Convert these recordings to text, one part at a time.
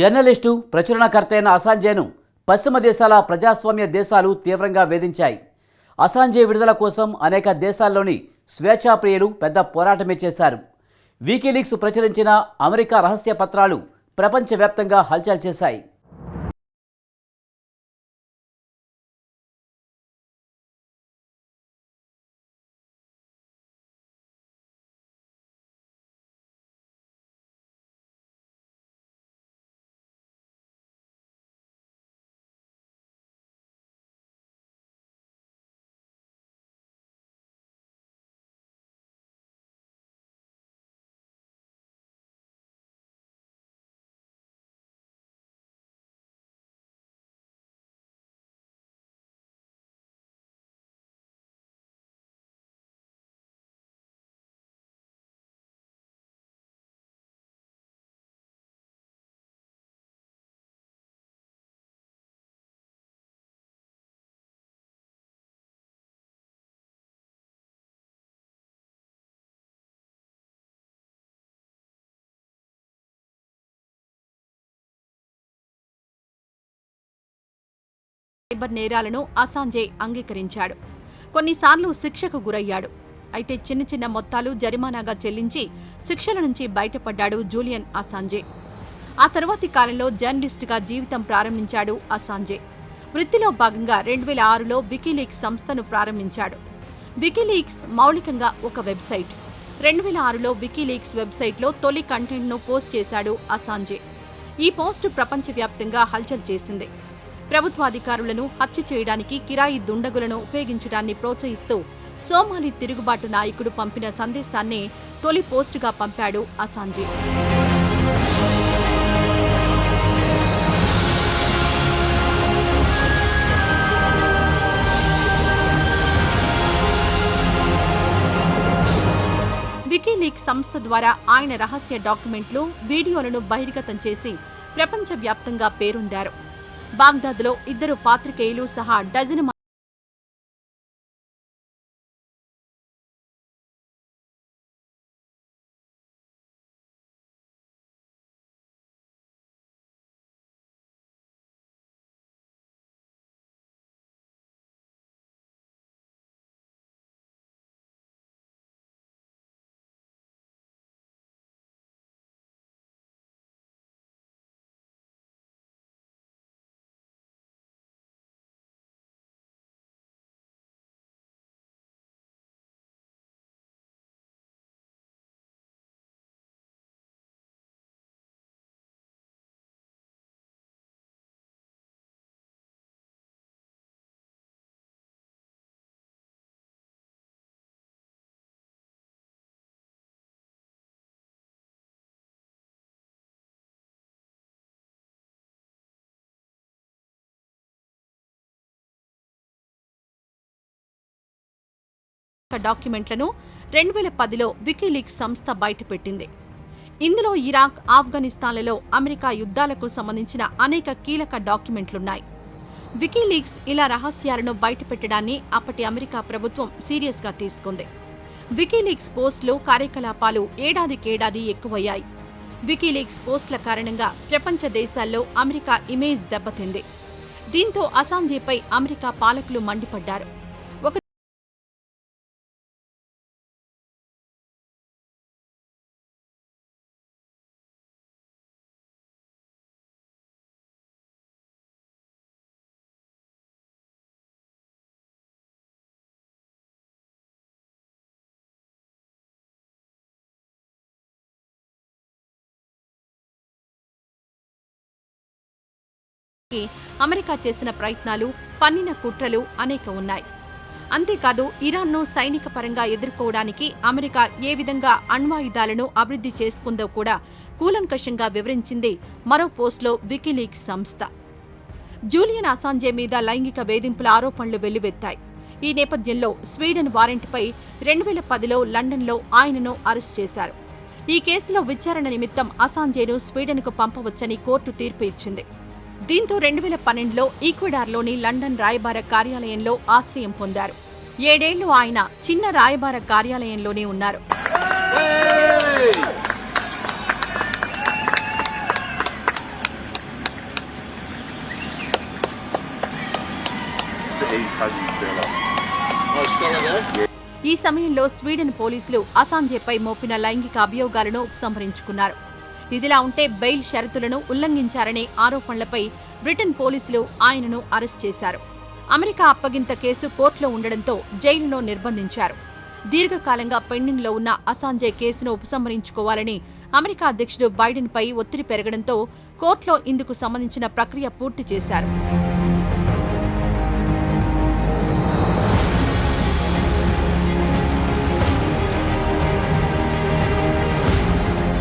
Journalist ప్రచురణకర్త అయిన అసాంజేను పశ్చిమ దేశాల ప్రజాస్వామ్య దేశాలు తీవ్రంగా వేధించాయి. అసాంజే విడుదల కోసం అనేక దేశాల్లోని స్వేచ్ఛాప్రియులు పెద్ద పోరాటమే చేశారు. వీకీలీక్స్ ప్రచురించిన అమెరికా రహస్య పత్రాలు ప్రపంచవ్యాప్తంగా హల్చల్ చేశాయి. సైబర్ నేరాలను అసాంజే అంగీకరించాడు. కొన్నిసార్లు శిక్షకు గురయ్యాడు. అయితే చిన్న చిన్న మొత్తాలు జరిమానాగా చెల్లించి శిక్షల నుంచి బయటపడ్డాడు జూలియన్ అసాంజే. ఆ తర్వాతి కాలంలో జర్నలిస్టుగా జీవితం ప్రారంభించాడు అసాంజే. వృత్తిలో భాగంగా రెండు వేల ఆరులో వికీలీక్స్ సంస్థను ప్రారంభించాడు. వికీలీక్స్ మౌలికంగా ఒక వెబ్సైట్. రెండు వేల ఆరులో వికీలీక్స్ వెబ్సైట్లో తొలి కంటెంట్ను పోస్ట్ చేశాడు అసాంజే. ఈ పోస్టు ప్రపంచవ్యాప్తంగా హల్చల్ చేసింది. ప్రభుత్వాధికారులను హత్య చేయడానికి కిరాయి దుండగులను ఉపయోగించడాన్ని ప్రోత్సహిస్తూ సోమాలి తిరుగుబాటు నాయకుడు పంపిన సందేశాన్ని తొలి పోస్టుగా పంపాడు అసాంజీ. వికీలీక్ సంస్థ ద్వారా ఆయన రహస్య డాక్యుమెంట్లు వీడియోలను బహిర్గతం చేసి ప్రపంచవ్యాప్తంగా పేరొందారు. బాగ్దాద్లో ఇద్దరు పాత్రికేయులు సహా డజను డాక్యుమెంట్లను రెండు వేల పదిలో వికీలీక్స్ సంస్థ బయటపెట్టింది. ఇందులో ఇరాక్ ఆఫ్ఘనిస్తాన్లలో అమెరికా యుద్ధాలకు సంబంధించిన అనేక కీలక డాక్యుమెంట్లున్నాయి. వికీలీక్స్ ఇలా రహస్యాలను బయటపెట్టడాన్ని అప్పటి అమెరికా ప్రభుత్వం సీరియస్గా తీసుకుంది. వికీలీక్స్ పోస్టులు కార్యకలాపాలు ఏడాదికేడాది ఎక్కువయ్యాయి. వికీలీక్స్ పోస్టుల కారణంగా ప్రపంచ దేశాల్లో అమెరికా ఇమేజ్ దెబ్బతింది. దీంతో అసాంజేపై అమెరికా పాలకులు మండిపడ్డారు. కి అమెరికా చేసిన ప్రయత్నాలు పన్నిన కుట్రలు అనేక ఉన్నాయి. అంతేకాదు ఇరాన్ను సైనిక పరంగా ఎదుర్కోవడానికి అమెరికా ఏ విధంగా అణ్వాయుధాలను అభివృద్ధి చేసుకుందో కూడా కూలంకషంగా వివరించింది మరో పోస్ట్లో వికీలీక్స్ సంస్థ. జూలియన్ అసాంజే మీద లైంగిక వేధింపుల ఆరోపణలు వెల్లువెత్తాయి. ఈ నేపథ్యంలో స్వీడన్ వారెంట్పై రెండు వేల పదిలో లండన్లో ఆయనను అరెస్ట్ చేశారు. ఈ కేసులో విచారణ నిమిత్తం అసాంజేను స్వీడన్కు పంపవచ్చని కోర్టు తీర్పు ఇచ్చింది. దీంతో రెండు వేల పన్నెండులో ఈక్వెడార్లోని లండన్ రాయబార కార్యాలయంలో ఆశ్రయం పొందారు. ఏడేళ్ళు ఆయన చిన్న రాయబార కార్యాలయంలోనే ఉన్నారు. ఈ సమయంలో స్వీడన్ పోలీసులు అసాంజేపై మోపిన లైంగిక అభియోగాలను ఉపసంహరించుకున్నారు. ఇదిలా ఉంటే బెయిల్ షరతులను ఉల్లంఘించారనే ఆరోపణలపై బ్రిటన్ పోలీసులు ఆయనను అరెస్ట్ చేశారు. అమెరికా అప్పగింత కేసు కోర్టులో ఉండడంతో జైలులో నిర్బంధించారు. దీర్ఘకాలంగా పెండింగ్లో ఉన్న అసాంజే కేసును ఉపసంహరించుకోవాలని అమెరికా అధ్యక్షుడు బైడెన్పై ఒత్తిడి పెరగడంతో కోర్టులో ఇందుకు సంబంధించిన ప్రక్రియ పూర్తి చేశారు.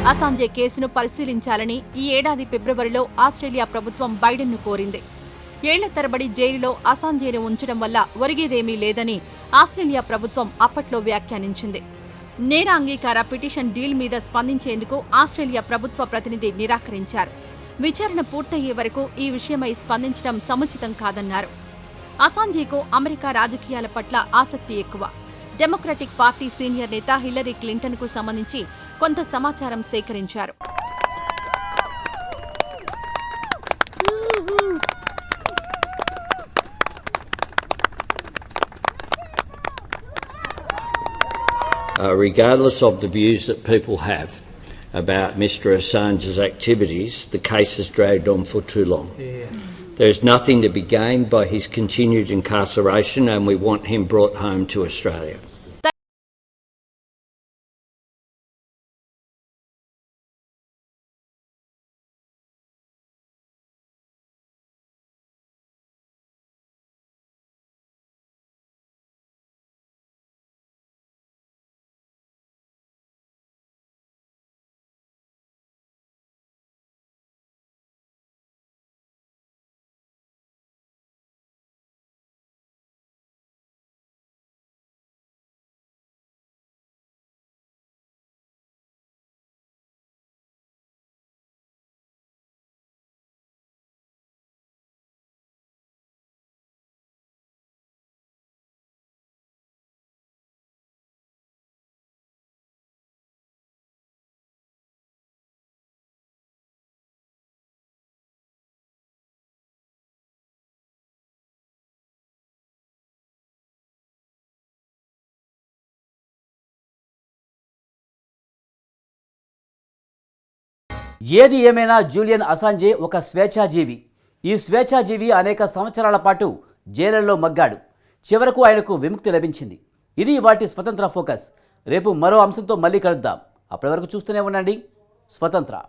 అసాంజే కేసును పరిశీలించాలని ఈ ఏడాది ఫిబ్రవరిలో ఆస్ట్రేలియా ప్రభుత్వం బైడెన్ను కోరింది. ఏళ్ళ తరబడి జైలులో అసాంజేను ఉంచడం వల్ల ఒరిగేదేమీ లేదని ఆస్ట్రేలియా ప్రభుత్వం అప్పట్లో వ్యాఖ్యానించింది. నేర అంగీకార పిటిషన్ డీల్ మీద స్పందించేందుకు ఆస్ట్రేలియా ప్రభుత్వ ప్రతినిధి నిరాకరించారు. విచారణ పూర్తయ్యే వరకు ఈ విషయమై స్పందించడం సముచితం కాదన్నారు. అసాంజేకు అమెరికా రాజకీయాల పట్ల ఆసక్తి ఎక్కువ. డెమోక్రటిక్ పార్టీ సీనియర్ నేత హిల్లరీ క్లింటన్కు సంబంధించి కొంత సమాచారం సేకరించారు uh, regardless of the views that people have about Mr Assange's activities, the case has dragged on for too long. There is nothing to be gained by his continued incarceration, and we want him brought home to Australia. ఏది ఏమైనా Julian Assange ఒక స్వేచ్ఛాజీవి. ఈ స్వేచ్ఛాజీవి అనేక సంవత్సరాల పాటు జైళ్ళలో మగ్గాడు. చివరకు ఆయనకు విముక్తి లభించింది. ఇది వాటి స్వతంత్ర ఫోకస్. రేపు మరో అంశంతో మళ్ళీ కలుద్దాం. అప్పటి వరకు చూస్తూనే ఉండండి. స్వతంత్ర.